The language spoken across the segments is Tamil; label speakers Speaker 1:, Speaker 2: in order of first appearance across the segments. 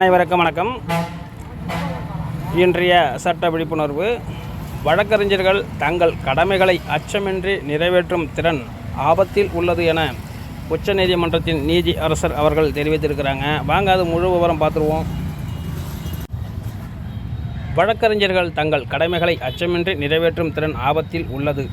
Speaker 1: அனைவருக்கும் வணக்கம். இன்றைய சட்ட விழிப்புணர்வு. வழக்கறிஞர்கள் தங்கள் கடமைகளை அச்சமின்றி நிறைவேற்றும் திறன் ஆபத்தில் உள்ளது என உச்சநீதிமன்றத்தின் நீதி அரசர் அவர்கள் தெரிவித்திருக்கிறாங்க. வாங்க அது முழு விவரம் பார்த்துருவோம். வழக்கறிஞர்கள் தங்கள் கடமைகளை அச்சமின்றி நிறைவேற்றும் திறன் ஆபத்தில் உள்ளது.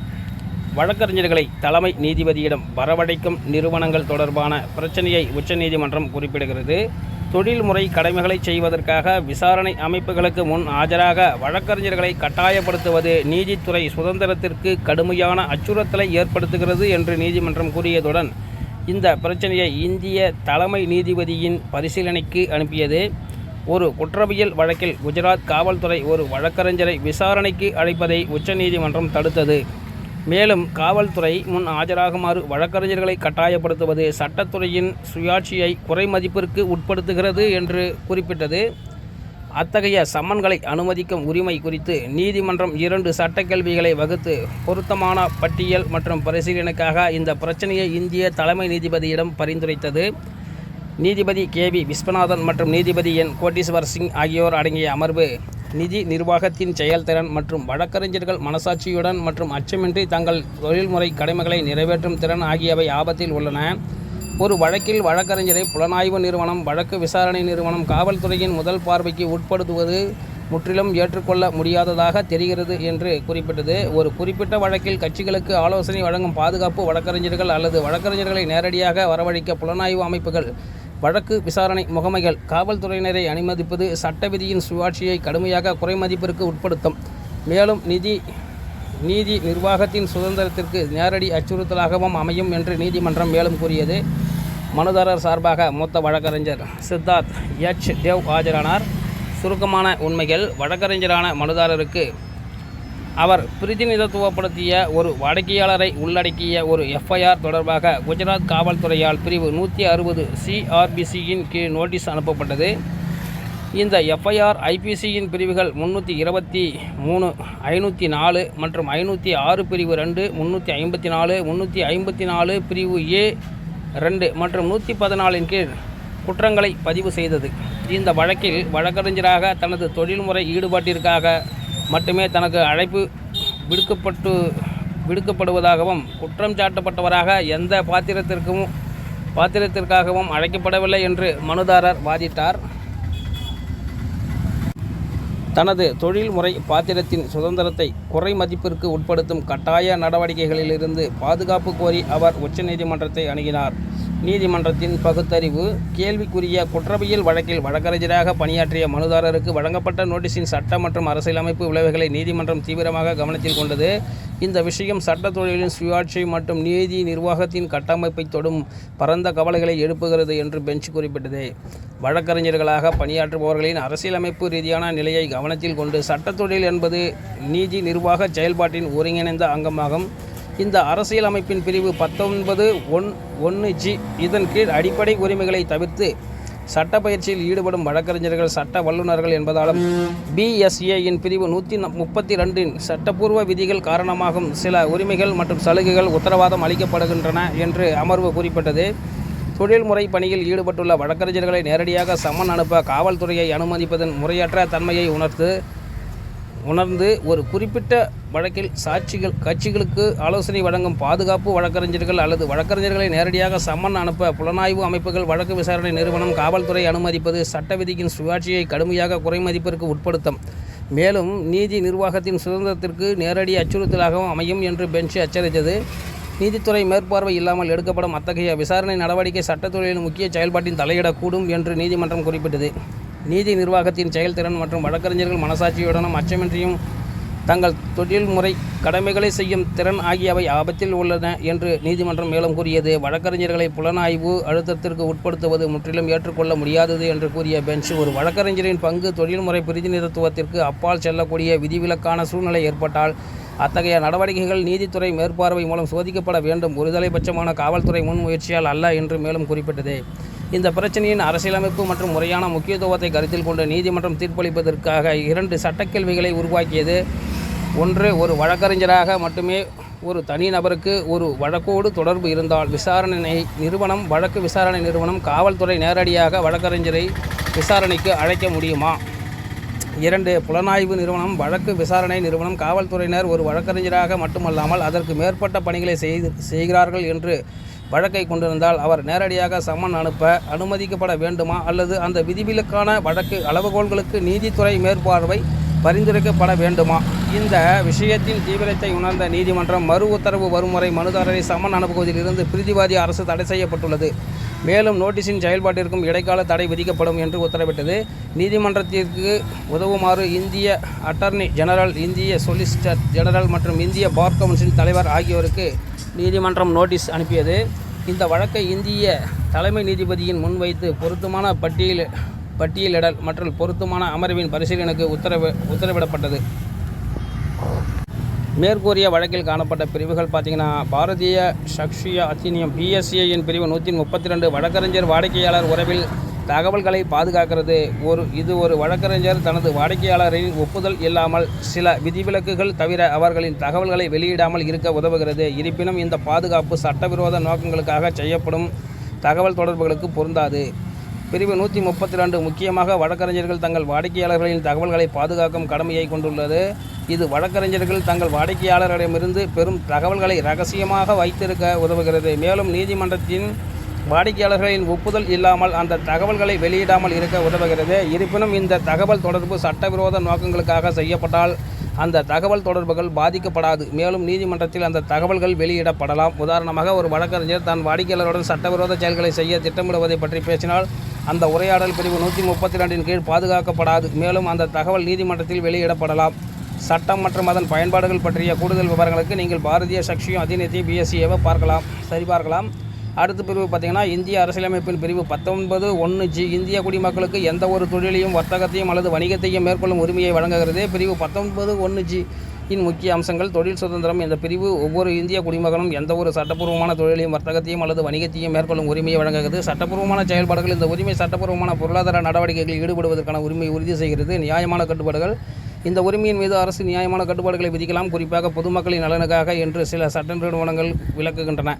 Speaker 1: வழக்கறிஞர்களை தலைமை நீதிபதியிடம் வரவழைக்கும் நிறுவனங்கள் தொடர்பான பிரச்சனையை உச்சநீதிமன்றம் குறிப்பிடுகிறது. தொழில்முறை கடமைகளை செய்வதற்காக விசாரணை அமைப்புகளுக்கு முன் ஆஜராக வழக்கறிஞர்களை கட்டாயப்படுத்துவது நீதித்துறை சுதந்திரத்திற்கு கடுமையான அச்சுறுத்தலை ஏற்படுத்துகிறது என்று நீதிமன்றம் கூறியதுடன் இந்த பிரச்சனையை இந்திய தலைமை நீதிபதியின் பரிசீலனைக்கு அனுப்பியது. ஒரு குற்றவியல் வழக்கில் குஜராத் காவல்துறை ஒரு வழக்கறிஞரை விசாரணைக்கு அழைப்பதை உச்சநீதிமன்றம் தடுத்தது. மேலும் காவல்துறை முன் ஆஜராகுமாறு வழக்கறிஞர்களை கட்டாயப்படுத்துவது சட்டத்துறையின் சுயாட்சியை குறைமதிப்பிற்கு உட்படுத்துகிறது என்று குறிப்பிட்டது. அத்தகைய சம்மன்களை அனுமதிக்கும் உரிமை குறித்து நீதிமன்றம் இரண்டு சட்ட கேள்விகளை வகுத்து பொருத்தமான பட்டியல் மற்றும் பரிசீலனைக்காக இந்த பிரச்சனையை இந்திய தலைமை நீதிபதியிடம் பரிந்துரைத்தது. நீதிபதி கே வி விஸ்வநாதன் மற்றும் நீதிபதி என் கோட்டீஸ்வர் சிங் ஆகியோர் அடங்கிய அமர்வு நிதி நிர்வாகத்தின் செயல்திறன் மற்றும் வழக்கறிஞர்கள் மனசாட்சியுடன் மற்றும் அச்சமின்றி தங்கள் தொழில்முறை கடமைகளை நிறைவேற்றும் திறன் ஆகியவை ஆபத்தில் உள்ளன. ஒரு வழக்கில் வழக்கறிஞரை புலனாய்வு நிறுவனம் வழக்கு விசாரணை நிறுவனம் காவல்துறையின் முதல் பார்வைக்கு உட்படுத்துவது முற்றிலும் ஏற்றுக்கொள்ள முடியாததாக தெரிகிறது என்று குறிப்பிட்டது. ஒரு குறிப்பிட்ட வழக்கில் கட்சிகளுக்கு ஆலோசனை வழங்கும் பாதுகாப்பு வழக்கறிஞர்கள் அல்லது வழக்கறிஞர்களை நேரடியாக வரவழைக்க புலனாய்வு அமைப்புகள் வழக்கு விசாரணை முகமைகள் காவல்துறையினரை அனுமதிப்பது சட்ட விதியின் சுயாட்சியை கடுமையாக குறைமதிப்பிற்கு உட்படுத்தும். மேலும் நிதி நீதி நிர்வாகத்தின் சுதந்திரத்திற்கு நேரடி அச்சுறுத்தலாகவும் அமையும் என்று நீதிமன்றம் மேலும் கூறியது. மனுதாரர் சார்பாக மூத்த வழக்கறிஞர் சித்தார்த் எச். தேவ் ஆஜரானார். சுருக்கமான உண்மைகள் வழக்கறிஞரான மனுதாரருக்கு அவர் பிரதிநிதித்துவப்படுத்திய ஒரு வாடிக்கையாளரை உள்ளடக்கிய ஒரு எஃப்ஐஆர் தொடர்பாக குஜராத் காவல்துறையால் பிரிவு நூற்றி அறுபது சிஆர்பிசியின் கீழ் நோட்டீஸ் அனுப்பப்பட்டது. இந்த எஃப்ஐஆர் ஐபிசியின் பிரிவுகள் முந்நூற்றி இருபத்தி மூணு ஐநூற்றி நாலு மற்றும் ஐநூற்றி ஆறு பிரிவு ரெண்டு முந்நூற்றி ஐம்பத்தி நாலு முந்நூற்றி ஐம்பத்தி நாலு பிரிவு ஏ ரெண்டு மற்றும் நூற்றி பதினாலின் கீழ் குற்றங்களை பதிவு செய்தது. இந்த வழக்கில் வழக்கறிஞராக தனது தொழில்முறை ஈடுபாட்டிற்காக மட்டுமே தனக்கு அழைப்பு விடுக்கப்பட்டு விடுக்கப்படுவதாகவும் குற்றம் சாட்டப்பட்டவராக எந்த பாத்திரத்திற்கும் பாத்திரத்திற்காகவும் அழைக்கப்படவில்லை என்று மனுதாரர் வாதிட்டார். தனது தொழில்முறை பாத்திரத்தின் சுதந்திரத்தை குறை மதிப்பிற்கு உட்படுத்தும் கட்டாய நடவடிக்கைகளிலிருந்து பாதுகாப்பு கோரி அவர் உச்சநீதிமன்றத்தை அணுகினார். நீதிமன்றத்தின் பகுத்தறிவு கேள்விக்குரிய குற்றவியல் வழக்கில் வழக்கறிஞராக பணியாற்றிய மனுதாரருக்கு வழங்கப்பட்ட நோட்டீஸின் சட்ட மற்றும் அரசியலமைப்பு விளைவுகளை நீதிமன்றம் தீவிரமாக கவனத்தில் கொண்டது. இந்த விஷயம் சட்ட தொழிலின் சுயாட்சி மற்றும் நீதி நிர்வாகத்தின் கட்டமைப்பை தொடும் பரந்த கவலைகளை எழுப்புகிறது என்று பெஞ்ச் குறிப்பிட்டது. வழக்கறிஞர்களாக பணியாற்றுபவர்களின் அரசியலமைப்பு ரீதியான நிலையை கவனத்தில் கொண்டு சட்டத்தொழில் என்பது நீதி நிர்வாக செயல்பாட்டின் ஒருங்கிணைந்த அங்கமாகும். இந்த அரசியலமைப்பின் பிரிவு பத்தொன்பது ஒன் ஒன்று ஜி. இதன் கீழ் அடிப்படை உரிமைகளை தவிர்த்து சட்ட பயிற்சியில் ஈடுபடும் வழக்கறிஞர்கள் சட்ட வல்லுநர்கள் என்பதாலும் பிஎஸ்ஏயின் பிரிவு நூற்றி முப்பத்தி ரெண்டின் சட்டப்பூர்வ விதிகள் காரணமாகும். சில உரிமைகள் மற்றும் சலுகைகள் உத்தரவாதம் அளிக்கப்படுகின்றன என்று அமர்வு குறிப்பிட்டது. தொழில்முறை பணியில் ஈடுபட்டுள்ள வழக்கறிஞர்களை நேரடியாக சம்மன் அனுப்ப காவல்துறையை அனுமதிப்பதன் முறையற்ற தன்மையை உணர்த்து உணர்ந்து ஒரு குறிப்பிட்ட வழக்கில் சாட்சிகள் கட்சிகளுக்கு ஆலோசனை வழங்கும் பாதுகாப்பு வழக்கறிஞர்கள் அல்லது வழக்கறிஞர்களை நேரடியாக சம்மன் அனுப்ப புலனாய்வு அமைப்புகள் வழக்கு விசாரணை நிறுவனம் காவல்துறை அனுமதிப்பது சட்ட விதியின் சுயாட்சியை கடுமையாக குறைமதிப்பிற்கு உட்படுத்தும். மேலும் நீதி நிர்வாகத்தின் சுதந்திரத்திற்கு நேரடி அச்சுறுத்தலாகவும் அமையும் என்று பெஞ்ச் எச்சரித்தது. நீதித்துறை மேற்பார்வை இல்லாமல் எடுக்கப்படும் அத்தகைய விசாரணை நடவடிக்கை சட்டத்துறையின் முக்கிய செயல்பாட்டின் தலையிடக்கூடும் என்று நீதிமன்றம் குறிப்பிட்டது. நீதி நிர்வாகத்தின் செயல்திறன் மற்றும் வழக்கறிஞர்கள் மனசாட்சியுடனும் அச்சமின்றியும் தங்கள் தொழில்முறை கடமைகளை செய்யும் திறன் ஆகியவை ஆபத்தில் உள்ளன என்று நீதிமன்றம் மேலும் கூறியது. வழக்கறிஞர்களை புலனாய்வு அழுத்தத்திற்கு உட்படுத்துவது முற்றிலும் ஏற்றுக்கொள்ள முடியாதது என்று கூறிய பெஞ்ச் ஒரு வழக்கறிஞரின் பங்கு தொழில்முறை பிரதிநிதித்துவத்திற்கு அப்பால் செல்லக்கூடிய விதிவிலக்கான சூழ்நிலை ஏற்பட்டால் அத்தகைய நடவடிக்கைகள் நீதித்துறை மேற்பார்வை மூலம் சோதிக்கப்பட வேண்டும். ஒருதலைபட்சமான காவல்துறை முன்முயற்சியால் அல்ல என்று மேலும் குறிப்பிட்டது. இந்த பிரச்சனையின் அரசியலமைப்பு மற்றும் முறையான முக்கியத்துவத்தை கருத்தில் கொண்டு நீதிமன்றம் தீர்ப்பளிப்பதற்காக இரண்டு சட்டக்கேள்விகளை உருவாக்கியது. ஒன்று ஒரு வழக்கறிஞராக மட்டுமே ஒரு தனிநபருக்கு ஒரு வழக்கோடு தொடர்பு இருந்தால் விசாரணை நிறுவனம் வழக்கு விசாரணை நிறுவனம் காவல்துறை நேரடியாக வழக்கறிஞரை விசாரணைக்கு அழைக்க முடியுமா? இரண்டு புலனாய்வு நிறுவனம் வழக்கு விசாரணை நிறுவனம் காவல்துறையினர் ஒரு வழக்கறிஞராக மட்டுமல்லாமல் அதற்கு மேற்பட்ட பணிகளை செய்து செய்கிறார்கள் என்று வழக்கை கொண்டிருந்தால் அவர் நேரடியாக சம்மன் அனுப்ப அனுமதிக்கப்பட வேண்டுமா? அல்லது அந்த விதிவிலக்கான வழக்கு அளவுகோல்களுக்கு நீதித்துறை மேற்பார்வை பரிந்துரைக்கப்பட வேண்டுமா? இந்த விஷயத்தின் தீவிரத்தை உணர்ந்த நீதிமன்றம் மறு உத்தரவு வரும் வரை மனுதாரரை சம்மன் அனுப்புவதிலிருந்து பிரிதிவாதி அரசு தடை செய்யப்பட்டுள்ளது. மேலும் நோட்டீஸின் செயல்பாட்டிற்கும் இடைக்கால தடை விதிக்கப்படும் என்று உத்தரவிட்டது. நீதிமன்றத்திற்கு உதவுமாறு இந்திய அட்டர்னி ஜெனரல் இந்திய சொலிசிட்டர் ஜெனரல் மற்றும் இந்திய பார் கவுன்சில் தலைவர் ஆகியோருக்கு நீதிமன்றம் நோட்டீஸ் அனுப்பியது. இந்த வழக்கை இந்திய தலைமை நீதிபதியின் முன்வைத்து பொருத்தமான பட்டியல் பட்டியலிடல் மற்றும் பொருத்தமான அமர்வின் பரிசீலனைக்கு உத்தரவு உத்தரவிடப்பட்டது. மேற்கூறிய வழக்கில் காணப்பட்ட பிரிவுகள் பார்த்தீங்கன்னா பாரதிய சக்ஷிய அத்தினியம் பிஎஸ்சிஐயின் பிரிவு நூற்றி முப்பத்தி ரெண்டு வழக்கறிஞர் வாடிக்கையாளர் உறவில் தகவல்களை பாதுகாக்கிறது. ஒரு இது ஒரு வழக்கறிஞர் தனது வாடிக்கையாளரின் ஒப்புதல் இல்லாமல் சில விதிவிலக்குகள் தவிர அவர்களின் தகவல்களை வெளியிடாமல் இருக்க உதவுகிறது. இருப்பினும் இந்த பாதுகாப்பு சட்டவிரோத நோக்கங்களுக்காக செய்யப்படும் தகவல் தொடர்புகளுக்கு பொருந்தாது. பிரிவு நூற்றி முப்பத்தி ரெண்டு முக்கியமாக வழக்கறிஞர்கள் தங்கள் வாடிக்கையாளர்களின் தகவல்களை பாதுகாக்கும் கடமையை கொண்டுள்ளது. இது வழக்கறிஞர்கள் தங்கள் வாடிக்கையாளரிடமிருந்து பெரும் தகவல்களை ரகசியமாக வைத்திருக்க உதவுகிறது. மேலும் நீதிமன்றத்தின் வாடிக்கையாளர்களின் ஒப்புதல் இல்லாமல் அந்த தகவல்களை வெளியிடாமல் இருக்க உதவுகிறது. இருப்பினும் இந்த தகவல் தொடர்பு சட்டவிரோத நோக்கங்களுக்காக செய்யப்பட்டால் அந்த தகவல் தொடர்புகள் பாதிக்கப்படாது. மேலும் நீதிமன்றத்தில் அந்த தகவல்கள் வெளியிடப்படலாம். உதாரணமாக ஒரு வழக்கறிஞர் தன் வாடிக்கையாளருடன் சட்டவிரோத செயல்களை செய்ய திட்டமிடுவதை பற்றி பேசினால் அந்த உரையாடல் பிரிவு நூற்றி முப்பத்தி ரெண்டின் கீழ் பாதுகாக்கப்படாது. மேலும் அந்த தகவல் நீதிமன்றத்தில் வெளியிடப்படலாம். சட்டம் மற்றும் அதன் பயன்பாடுகள் பற்றிய கூடுதல் விவரங்களுக்கு நீங்கள் பாரதிய சக்ஷியும் அதிநிதி பிஎஸ்சியவை பார்க்கலாம். சரிபார்க்கலாம் அடுத்த பிரிவு பார்த்தீங்கன்னா இந்திய அரசியலமைப்பின் பிரிவு பத்தொன்பது ஒன்று ஜி. இந்திய குடிமக்களுக்கு எந்த ஒரு தொழிலையும் வர்த்தகத்தையும் அல்லது வணிகத்தையும் மேற்கொள்ளும் உரிமையை வழங்குகிறது பிரிவு பத்தொன்பது ஒன்று ஜி. இன் முக்கிய அம்சங்கள் தொழில் சுதந்திரம் இந்த பிரிவு ஒவ்வொரு இந்திய குடிமகனும் எந்த ஒரு சட்டப்பூர்வமான தொழிலையும் வர்த்தகத்தையும் அல்லது வணிகத்தையும் மேற்கொள்ளும் உரிமையை வழங்குகிறது. சட்டப்பூர்வமான செயல்பாடுகள் இந்த உரிமை சட்டப்பூர்வமான பொருளாதார நடவடிக்கைகளில் ஈடுபடுவதற்கான உரிமையை உறுதி செய்கிறது. நியாயமான கட்டுப்பாடுகள். இந்த உரிமையின் மீது அரசு நியாயமான கட்டுப்பாடுகளை விதிக்கலாம். குறிப்பாக பொதுமக்களின் நலனுக்காக என்று சில சட்ட நிறுவனங்கள் விளக்குகின்றன.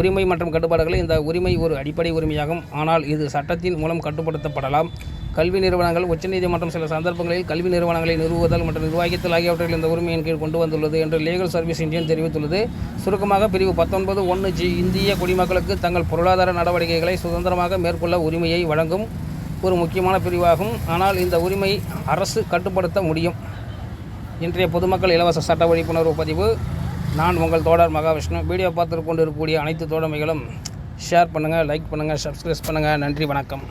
Speaker 1: உரிமை மற்றும் கட்டுப்பாடுகளை இந்த உரிமை ஒரு அடிப்படை உரிமையாகும். ஆனால் இது சட்டத்தின் மூலம் கட்டுப்படுத்தப்படலாம். கல்வி நிறுவனங்கள் உச்சநீதிமன்றம் சில சந்தர்ப்பங்களில் கல்வி நிறுவனங்களை நிறுவுதல் மற்றும் நிர்வகித்தல் ஆகியவற்றில் இந்த உரிமையின் கீழ் கொண்டு வந்துள்ளது என்று லீகல் சர்வீஸ் இந்தியன் தெரிவித்துள்ளது. சுருக்கமாக பிரிவு பத்தொன்பது ஒன்று ஜி இந்திய குடிமக்களுக்கு தங்கள் பொருளாதார நடவடிக்கைகளை சுதந்திரமாக மேற்கொள்ள உரிமையை வழங்கும் ஒரு முக்கியமான பிரிவாகும். ஆனால் இந்த உரிமை அரசு கட்டுப்படுத்த முடியும். இன்றைய பொதுமக்கள் இலவச சட்ட விழிப்புணர்வு பதிவு. நான் உங்கள் தோழர் மகாவிஷ்ணு. வீடியோ பார்த்து கொண்டு இருக்கக்கூடிய அனைத்து தோழமைகளும் ஷேர் பண்ணுங்கள் லைக் பண்ணுங்கள் சப்ஸ்கிரைப் பண்ணுங்கள் நன்றி வணக்கம்.